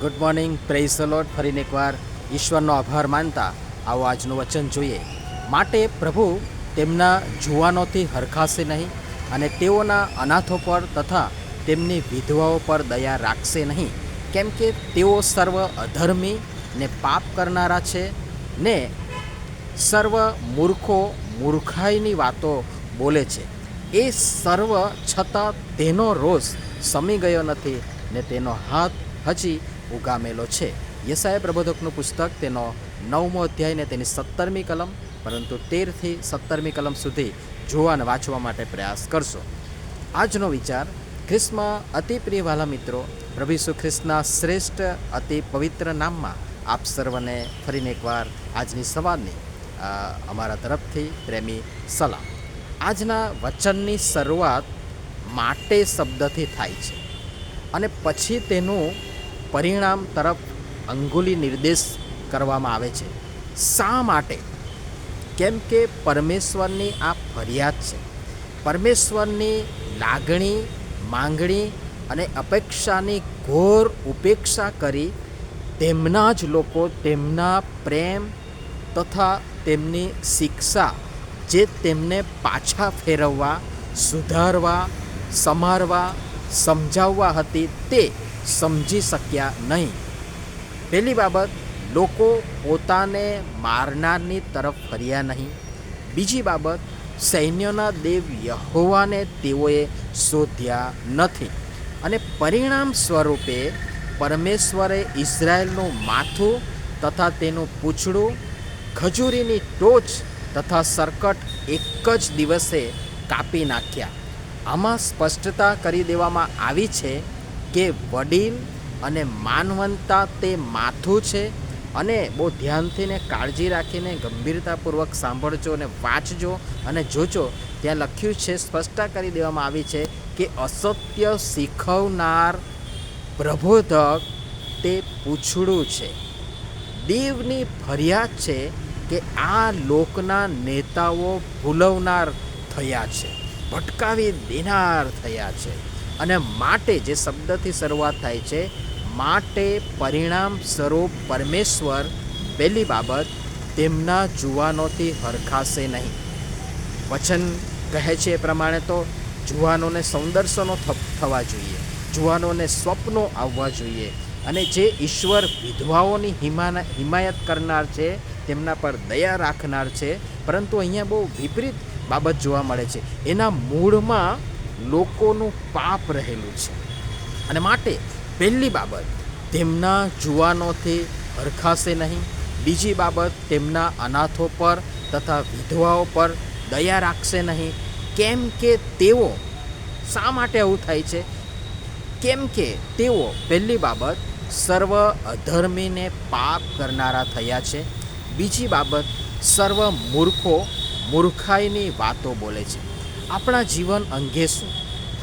Good morning praise લોટ ફરીને એકવાર ઈશ્વરનો આભાર માનતા આવો આજનું વચન જોઈએ. માટે પ્રભુ તેમના જુવાનોથી હરખાશે નહીં અને તેઓના અનાથો પર તથા તેમની વિધવાઓ પર દયા રાખશે નહીં. કેમ કે તેઓ સર્વ અધર્મી ને પાપ કરનારા છે ને સર્વ મૂર્ખો મૂર્ખાઈની વાતો બોલે છે. એ સર્વ છતાં તેનો રોષ સમી ગયો નથી ને તેનો હાથ હજી ઉગામેલો છે. યસાય પ્રબોધકનું પુસ્તક તેનો નવમો અધ્યાય ને તેની સત્તરમી કલમ, પરંતુ તેરથી સત્તરમી કલમ સુધી જોવા અને વાંચવા માટે પ્રયાસ કરશો. આજનો વિચાર, ખ્રિસ્તમાં અતિ પ્રિય વાલા મિત્રો, પ્રભુ ઈસુ ખ્રિસ્તના શ્રેષ્ઠ અતિ પવિત્ર નામમાં આપ સર્વને ફરીને એકવાર આજની સવારની અમારા તરફથી પ્રેમી સલામ. આજના વચનની શરૂઆત માટે શબ્દથી થાય છે. અને પછી તેનું પરિણામ તરફ અંગુલી નિર્દેશ કરવામાં આવે છે. શા માટે? કેમ કે પરમેશ્વરની આ ફરિયાદ છે. પરમેશ્વરની લાગણી, માંગણી અને અપેક્ષાની ઘોર ઉપેક્ષા કરી તેમના જ લોકો તેમના પ્રેમ તથા તેમની શિક્ષા જે તેમને પાછા ફેરવવા, સુધારવા, સમારવા, સમજાવવા હતી તે સમજી શક્યા નહીં. પહેલી બાબત, લોકો પોતાને મારનારની તરફ ફર્યા નહીં. બીજી બાબત, સૈન્યોના દેવ યહોવાને તેઓએ શોધ્યા નથી. અને પરિણામ સ્વરૂપે પરમેશ્વરે ઇઝરાયલનું માથું તથા તેનું પૂંછડું, ખજૂરીની ટોચ તથા સરકટ એક જ દિવસે કાપી નાખ્યા. આમાં સ્પષ્ટતા કરી દેવામાં આવી છે કે વડીલ અને માનવંતા તે માથું છે અને બહુ ધ્યાનથી ને કાળજી રાખીને ગંભીરતાપૂર્વક સાંભળજો અને વાંચજો અને જોજો. ત્યાં લખ્યું છે, સ્પષ્ટતા કરી દેવામાં આવી છે કે અસત્ય શીખવનાર પ્રબોધક તે પૂછડું છે. દેવની ફરિયાદ છે કે આ લોકના નેતાઓ ભૂલવનાર થયા છે, ભટકાવી દેનાર થયા છે. અને માટે જે શબ્દથી શરૂઆત થાય છે, માટે પરિણામ સ્વરૂપ પરમેશ્વર પહેલી બાબત, તેમના જુવાનોથી હરખાશે નહીં. વચન કહે છે એ પ્રમાણે તો જુવાનોને સૌંદર્યનો થવા જોઈએ, જુવાનોને સ્વપ્નો આવવા જોઈએ અને જે ઈશ્વર વિધવાઓની હિમાના, હિમાયત કરનાર છે, તેમના પર દયા રાખનાર છે. પરંતુ અહીંયા બહુ વિપરીત બાબત જોવા મળે છે. એના મૂળમાં લોકોનું પાપ રહેલું છે. અને માટે પહેલી બાબત, તેમના જુવાનોથી હરખાશે નહીં. બીજી બાબત, તેમના અનાથો પર તથા વિધવાઓ પર દયા રાખશે નહીં. કેમ કે તેઓ, શા માટે આવું થાય છે? કેમ કે તેઓ, પહેલી બાબત, સર્વ અધર્મીને પાપ કરનારા થયા છે. બીજી બાબત, સર્વ મૂર્ખો મૂર્ખાઈની વાતો બોલે છે. આપણા જીવન અંગે શું?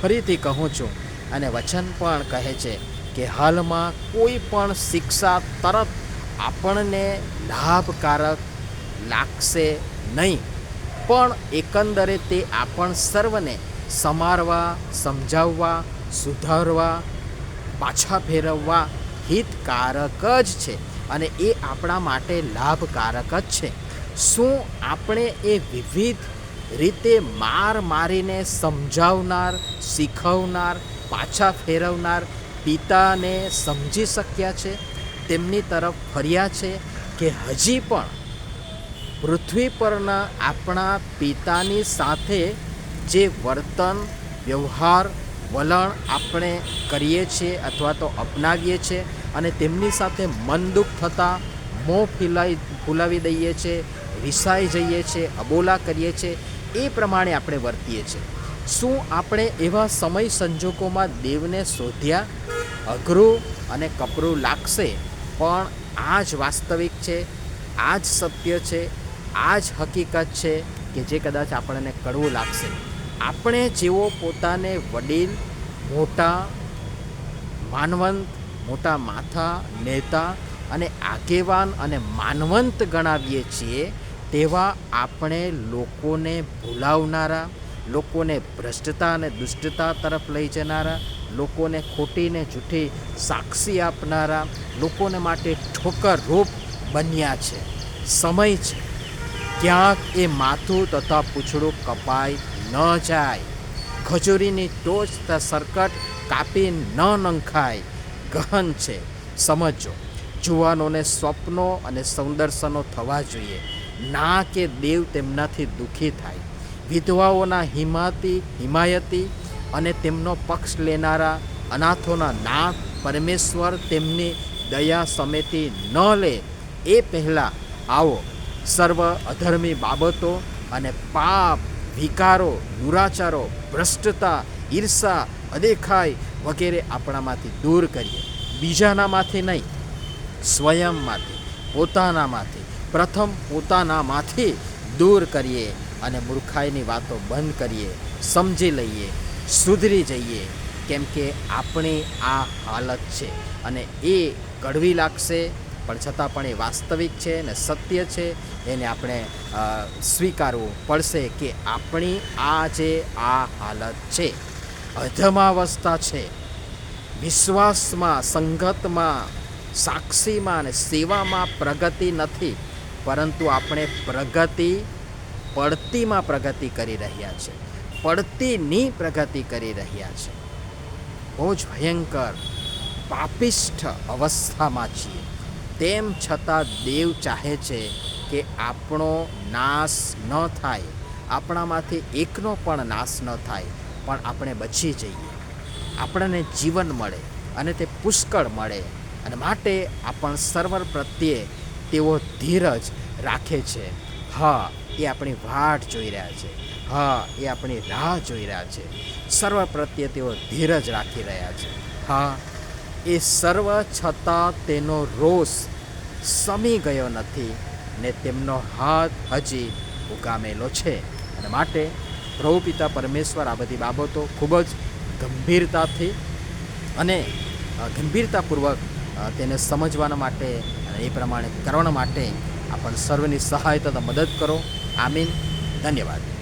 ફરીથી કહું છું, અને વચન પણ કહે છે કે હાલમાં કોઈ પણ શિક્ષા તરત આપણને લાભકારક લાગશે નહીં. પણ એકંદરે તે આપણ સર્વને સમારવા, સમજાવવા, સુધારવા, પાછા ફેરવવા હિતકારક જ છે અને એ આપણા માટે લાભકારક જ છે. શું આપણે એ વિવિધ રીતે માર મારીને સમજાવનાર, શીખવનાર, પાછા ફેરવનાર પિતાને સમજી શક્યા છે, તેમની તરફ ફર્યા છે કે હજી પણ પૃથ્વી પરના આપણા પિતાની સાથે જે વર્તન, વ્યવહાર, વલણ આપણે કરીએ છીએ અથવા તો અપનાવીએ છીએ અને તેમની સાથે મન દુઃખ થતાં મોં ફિલાઈ, ફૂલાવી દઈએ છીએ, રિસાઈ જઈએ છીએ, અબોલા કરીએ છીએ એ પ્રમાણે આપણે વર્તીએ છીએ. શું આપણે એવા સમય સંજોગોમાં દેવને શોધ્યા? અઘરું અને કપરું લાગશે, પણ આ જ વાસ્તવિક છે, આ જ સત્ય છે, આ જ હકીકત છે કે જે કદાચ આપણને કડવું લાગશે. આપણે જેવો પોતાને વડીલ, મોટા, માનવંત, મોટા માથા, નેતા અને આગેવાન અને માનવંત ગણાવીએ છીએ તેવા આપણે લોકોને ભૂલાવનારા, લોકોને ભ્રષ્ટતા અને દુષ્ટતા તરફ લઈ જનારા, લોકોને ખોટીને જૂઠી સાક્ષી આપનારા, લોકોને માટે ઠોકરરૂપ બન્યા છે. સમય છે. ક્યાંક એ માથું તથા પૂંછડું કપાઈ ન જાય. ખજૂરીની ટોચ તથા સરકટ કાપી ન નંખાય. ગહન છે. સમજો. જુવાનોને સ્વપ્નો અને સૌંદર્શનો થવા જોઈએ. ના કે દેવ તેમનાથી દુઃખી થાય. વિધવાઓના હિમાતી, હિમાયતી અને તેમનો પક્ષ લેનારા અનાથોના નાથ પરમેશ્વર તેમની દયા સમેતી ન લે. એ પહેલાં આવો સર્વ અધર્મી બાબતો અને પાપ, વિકારો, દુરાચારો, ભ્રષ્ટતા, ઈર્ષા, અદેખાઈ વગેરે આપણામાંથી દૂર કરીએ. બીજાનામાંથી નહીં, સ્વયંમાંથી, પોતાનામાંથી. પ્રથમ પોતાનામાંથી દૂર કરીએ અને મૂર્ખાઈની વાતો બંધ કરીએ, સમજી લઈએ, સુધરી જઈએ, કેમ કે આપણી આ હાલત છે અને એ કડવી લાગશે, પણ છતાં પણ એ વાસ્તવિક છે અને સત્ય છે, એને આપણે સ્વીકારવું પડશે કે આપણી આ જે આ હાલત છે, અધમાવસ્થા છે, વિશ્વાસમાં, સંગતમાં, સાક્ષીમાં અને સેવામાં પ્રગતિ નથી. પરંતુ આપણે પ્રગતિ, પડતીમાં પ્રગતિ કરી રહ્યા છે. પડતીની પ્રગતિ કરી રહ્યા છે. બહુ જ ભયંકર, પાપિષ્ઠ અવસ્થામાં છીએ. તેમ છતાં દેવ ચાહે છે કે આપણો નાશ ન થાય. આપણામાંથી એકનો પણ નાશ ન થાય, પણ આપણે બચી જઈએ. આપણને જીવન મળે અને તે પુષ્કળ મળે અને માટે આપણ સર્વર પ્રત્યે તેઓ ધીરજ રાખે છે. હા, એ આપણી વાટ જોઈ રહ્યા છે. હા, એ આપણી રાહ જોઈ રહ્યા છે. સર્વ પ્રત્યે તેઓ ધીરજ રાખી રહ્યા છે. હા, એ સર્વ છતાં તેનો રોષ સમી ગયો નથી ને તેમનો હાથ હજી ઉગામેલો છે. અને માટે પ્રભુ પિતા પરમેશ્વર, આ બધી બાબતો ખૂબ જ ગંભીરતાથી અને ગંભીરતાપૂર્વક તેને સમજવાના માટે અને એ પ્રમાણે કરવા માટે આપણ સર્વની સહાયતા મદદ કરો. આમીન. ધન્યવાદ.